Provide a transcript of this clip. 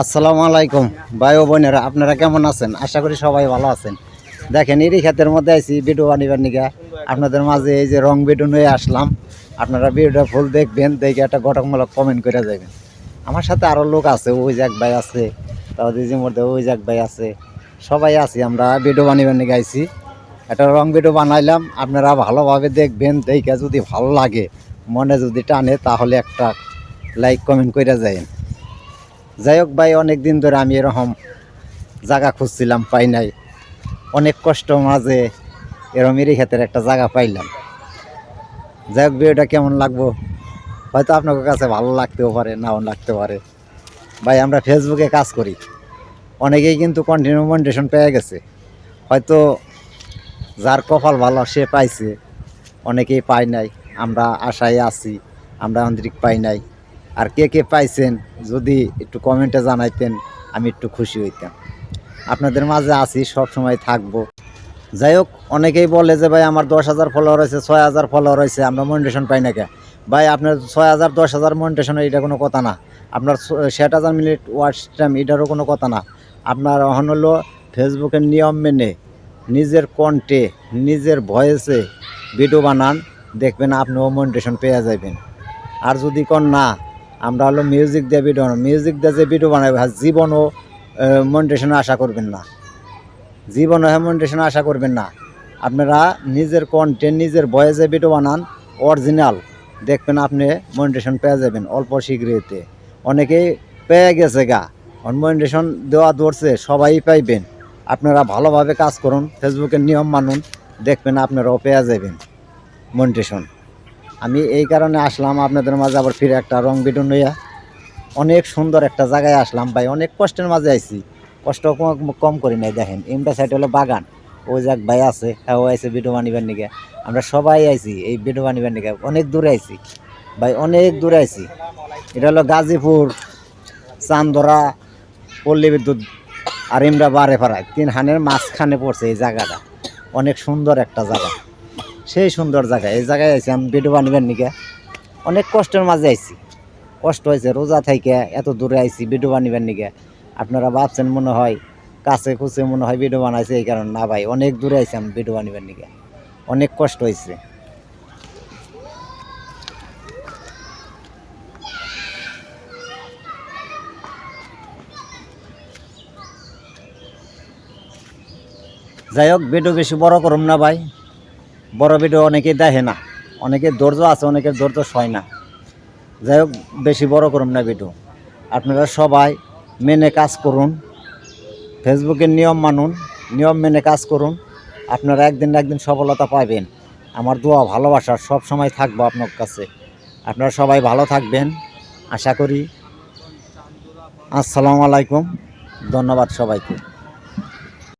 আসসালামু আলাইকুম ভাই ও বোনেরা, আপনারা কেমন আছেন? আশা করি সবাই ভালো আছেন। দেখেন, এরই ক্ষেতের মধ্যে আইছি, ভিডিও বানিবার নিকা আপনাদের মাঝে এই যে রং ভিডিও নিয়ে আসলাম। আপনারা ভিডিওটা ফুল দেখবেন, দেখে একটা গঠনমূলক কমেন্ট করে যাবেন। আমার সাথে আরও লোক আছে ওই এক ভাই আছে তাদের যে মধ্যে ওই এক ভাই আছে। সবাই আছি, আমরা ভিডিও বানিবার নিকে আইছি। একটা রং ভিডিও বানাইলাম, আপনারা ভালোভাবে দেখবেন, দেখে যদি ভালো লাগে, মনে যদি টানে, তাহলে একটা লাইক কমেন্ট করে যায় যাই হোক ভাই অনেক দিন ধরে আমি এরকম জায়গা খুঁজছিলাম, পাই নাই। অনেক কষ্ট মাঝে এরকম ক্ষেত্রে একটা জায়গা পাইলাম। যাই হোক ভিডিওটা কেমন লাগবো? হয়তো আপনার কাছে ভালো লাগতেও পারে, নাও লাগতে পারে। ভাই, আমরা ফেসবুকে কাজ করি। অনেকেই কিন্তু কন্টিনিউ মনিটেশন পেয়ে গেছে। হয়তো যার কপাল ভালো সে পাইছে, অনেকেই পায় নাই। আমরা আশায় আছি, আমরা আন্তরিক পাই নাই। আর কে কে পাইছেন যদি একটু কমেন্টে জানাইতেন, আমি একটু খুশি হইতাম। আপনাদের মাঝে আছি সব সময় থাকব। যাই হোক, অনেকেই বলে যে, ভাই, আমার দশ হাজার ফলোয়ার হয়েছে ছয় হাজার ফলোয়ার হয়েছে আমরা মনিটেশন পাই না কে ভাই, আপনার ছয় হাজার, দশ হাজার মনিটেশন এটা কোনো কথা না। আপনার ষাট হাজার মিনিট ওয়াচ টাইম এটারও কোনো কথা না। আপনার এখন হলো ফেসবুকের নিয়ম মেনে নিজের কণ্ঠে নিজের ভয়েসে ভিডিও বানান, দেখবেন আপনিও মনিটেশন পেয়ে যাবেন আর যদি কোন না আমরা হলো মিউজিক দিয়ে ভিডিও বানাবো। মিউজিক দিয়ে যে ভিডিও বানাবে আর জীবনও মনিটেশনে আশা করবেন না। জীবনও মনিটেশনে আশা করবেন না। আপনারা নিজের কন্টেন্ট নিজের ভয়েসে ভিডিও বানান অরিজিনাল দেখবেন আপনি মনিটেশন পেয়ে যাবেন অল্প শীঘ্রইতে। অনেকেই পেয়ে গেছে গা। মনিটেশন দেওয়া ধরছে, সবাই পাইবেন। আপনারা ভালোভাবে কাজ করুন ফেসবুকের নিয়ম মানুন, দেখবেন আপনারাও পেয়ে যাবেন মনিটেশন আমি এই কারণে আসলাম, আপনাদের মাঝে আবার ফিরে একটা রং ভিডিও নইয়া অনেক সুন্দর একটা জায়গায় আসলাম ভাই, অনেক কষ্টের মাঝে আইছি। কষ্ট কম- করি নাই, দেখেন এমটা সাইড হলো বাগান। ওই যাক ভাই আছে হ্যাঁ ও আইছে ভিডিও বানিবার নিকে আমরা সবাই আইছি এই ভিডিও বানিবার নিকে অনেক দূরে আইছি। ভাই, অনেক দূরে আইছি। এটা হলো গাজীপুর, চান্দরা, পল্লী বিদ্যুৎ আর ইমরা বারে ফাড়ায় তিন হানের মাঝখানে পড়ছে এই জায়গাটা। অনেক সুন্দর একটা জায়গা। সেই সুন্দর জায়গা এই জায়গায় আইছি, আমি ভিডিও বানিবার নিকে? অনেক কষ্টের মাঝে আইছি। কষ্ট হয়েছে, রোজা থেকে এত দূরে আইছি, ভিডিও বানিবার নিকে? আপনারা ভাবছেন মনে হয়, কাছে খুঁজে মনে হয় ভিডিও বানাইছে, এই কারণে না ভাই, অনেক দূরে আইছি আমি ভিডিও বানিবার নিকে? অনেক কষ্ট হয়েছে। যাই হোক, ভিডিও বেশি বড় করুম না ভাই। বড় ভিডিও অনেকেই দেখে না। অনেকের ধৈর্য আছে, অনেকের ধৈর্য সয় না। যাই হোক, বেশি বড় করুন না ভিডিও। আপনারা সবাই মেনে কাজ করুন। ফেসবুকের নিয়ম মানুন, নিয়ম মেনে কাজ করুন। আপনারা একদিন না একদিন সফলতা পাবেন। আমার দোয়া, ভালোবাসা সব সময় থাকব আপনার কাছে। আপনারা সবাই ভালো থাকবেন। আশা করি। আসসালামু আলাইকুম। ধন্যবাদ সবাইকে।